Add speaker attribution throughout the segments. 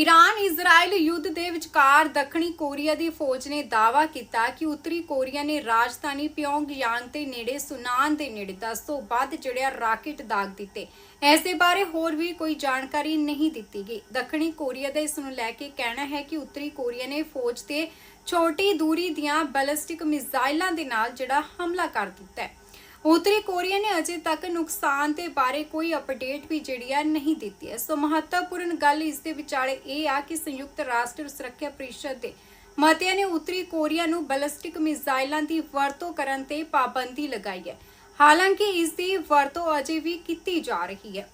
Speaker 1: Iran Israel ਯੁੱਧ ਦੇ ਵਿਚਕਾਰ ਦੱਖਣੀ ਕੋਰੀਆ ਦੀ ਫੌਜ ਨੇ ਦਾਅਵਾ ਕੀਤਾ ਕਿ ਉੱਤਰੀ ਕੋਰੀਆ ਨੇ ਰਾਜਧਾਨੀ ਪਿਓਂਗਯਾਂਗ ਦੇ ਨੇੜੇ ਸੁਨਾਨ ਦੇ ਨੇੜੇ 10 ਤੋਂ ਵੱਧ ਜਿਹੜਿਆ ਰਾਕੇਟ ਦਾਗ ਦਿੱਤੇ। ਇਸ ਦੇ ਬਾਰੇ ਹੋਰ ਵੀ ਕੋਈ ਜਾਣਕਾਰੀ ਨਹੀਂ ਦਿੱਤੀ ਗਈ। ਦੱਖਣੀ ਕੋਰੀਆ ਦਾ ਇਸ ਨੂੰ ਲੈ ਕੇ ਕਹਿਣਾ ਹੈ ਕਿ ਉੱਤਰੀ ਕੋਰੀਆ ਨੇ ਫੌਜ ਤੇ ਛੋਟੀ ਦੂਰੀ ਦੀਆਂ ਬੈਲਿਸਟਿਕ ਮਿਜ਼ਾਈਲਾਂ ਦੇ ਨਾਲ ਜਿਹੜਾ ਹਮਲਾ ਕਰ ਦਿੱਤਾ ਹੈ। ਉੱਤਰੀ ਕੋਰੀਆ ਨੇ ਅਜੇ ਤੱਕ ਨੁਕਸਾਨ ਦੇ ਬਾਰੇ ਕੋਈ ਅਪਡੇਟ ਵੀ ਜਿਹੜੀ ਆ ਨਹੀਂ ਦਿੱਤੀ ਹੈ। ਸੋ ਮਹੱਤਵਪੂਰਨ ਗੱਲ ਇਸ ਦੇ ਵਿਚਾਲੇ ਇਹ ਆ ਕਿ ਸੰਯੁਕਤ ਰਾਸ਼ਟਰ ਸੁਰੱਖਿਆ ਪ੍ਰੀਸ਼ਦ ਦੇ ਮਤਿਆਂ ਨੇ ਉੱਤਰੀ ਕੋਰੀਆ ਨੂੰ ਬੈਲਿਸਟਿਕ ਮਿਜ਼ਾਈਲਾਂ ਦੀ ਵਰਤੋਂ ਕਰਨ ਤੇ ਪਾਬੰਦੀ ਲਗਾਈ ਹੈ। ਹਾਲਾਂਕਿ ਇਸ ਦੀ ਵਰਤੋਂ ਅਜੇ ਵੀ ਕੀਤੀ ਜਾ ਰਹੀ ਹੈ।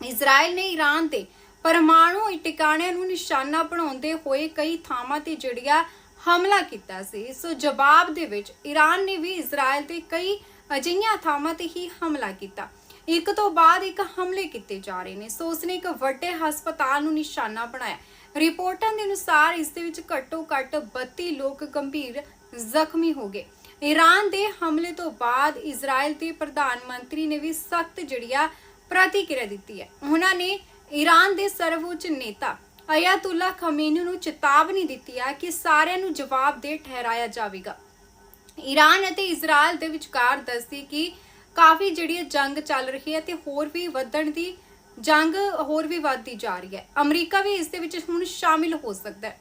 Speaker 1: ਇਜ਼ਰਾਈਲ ਨੇ ਈਰਾਨ ਦੇ ਪਰਮਾਣੂ ਟਿਕਾਣਿਆਂ ਨੂੰ ਨਿਸ਼ਾਨਾ ਬਣਾਉਂਦੇ ਹੋਏ ਕਈ ਥਾਵਾਂ ਤੇ ਜੜਿਆ ਹਮਲਾ ਕੀਤਾ ਸੀ। ਸੋ ਜਵਾਬ ਦੇ ਵਿੱਚ ਈਰਾਨ ਨੇ ਵੀ ਇਜ਼ਰਾਈਲ ਤੇ ਕਈ ਅਜਿਹੀਆਂ ਥਾਵਾਂ ਤੇ ਹੀ ਹਮਲਾ ਕੀਤਾ। ਇੱਕ ਤੋਂ ਬਾਅਦ ਇੱਕ ਹਮਲੇ ਕੀਤੇ ਜਾ ਰਹੇ ਨੇ। ਸੋ ਉਸਨੇ ਇੱਕ ਵੱਡੇ ਹਸਪਤਾਲ ਨੂੰ ਨਿਸ਼ਾਨਾ ਬਣਾਇਆ। ਰਿਪੋਰਟਾਂ ਦੇ ਅਨੁਸਾਰ ਇਸ ਦੇ ਵਿੱਚ ਘੱਟੋ ਘੱਟ 32 ਲੋਕ ਗੰਭੀਰ ਜ਼ਖਮੀ ਹੋ ਗਏ। ਈਰਾਨ ਦੇ ਹਮਲੇ ਤੋਂ ਬਾਅਦ ਇਜ਼ਰਾਈਲ ਦੇ ਪ੍ਰਧਾਨ ਮੰਤਰੀ ਨੇ ਵੀ ਸਖਤ ਜੜੀਆ ਪ੍ਰਤੀਕਿਰਿਆ ਦਿੱਤੀ ਹੈ। ਉਹਨਾਂ ਨੇ ਈਰਾਨ ਦੇ ਸਰਵਉੱਚ ਨੇਤਾ ਅਯਾਤੁੱਲਾ ਖਮੇਨੀ ਨੂੰ ਚੇਤਾਵਨੀ ਦਿੱਤੀ ਹੈ ਕਿ ਸਾਰਿਆਂ ਨੂੰ ਜਵਾਬਦੇਹ ਠਹਿਰਾਇਆ ਜਾਵੇਗਾ। ਈਰਾਨ ਅਤੇ ਇਜ਼ਰਾਈਲ ਦੇ ਵਿਚਕਾਰ ਦੱਸਦੀ ਕਿ ਕਾਫੀ ਜਿਹੜੀ ਇਹ ਜੰਗ ਚੱਲ ਰਹੀ ਹੈ ਤੇ ਹੋਰ ਵੀ ਵਧਣ ਦੀ ਜੰਗ ਹੋਰ ਵੀ ਵੱਧਦੀ ਜਾ ਰਹੀ ਹੈ। ਅਮਰੀਕਾ ਵੀ ਇਸ ਦੇ ਵਿੱਚ ਹੁਣ ਸ਼ਾਮਿਲ ਹੋ ਸਕਦਾ ਹੈ।